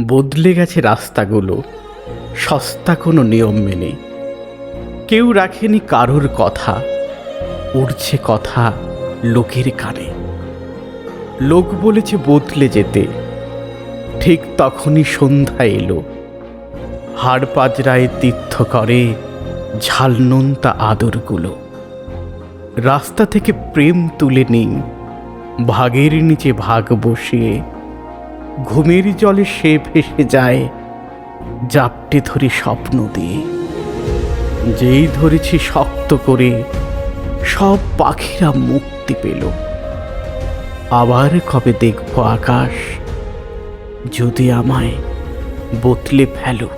বদলে গেছে রাস্তাগুলো। সস্তা কোনো নিয়ম মেনে। কেউ রাখেনি কারোর কথা। উড়ছে কথা লোকের কানে। লোক বলেছে বদলে যেতে। ঠিক তখনই সন্ধ্যা এলো। হাড় পাজরায় তীর্থ করে ঝালনোন্তা আদরগুলো। রাস্তা থেকে প্রেম তুলে নিই ভাগের নিচে ভাগ বসিয়ে ঘুমের জলে সে ভেসে যায়, জাপটে ধরি স্বপ্ন দিয়ে। যেই ধরেছি শক্ত করে, সব পাখিরা মুক্তি পেল। আবার কবে দেখব আকাশ, যদি আমায় বদলে ফেলো?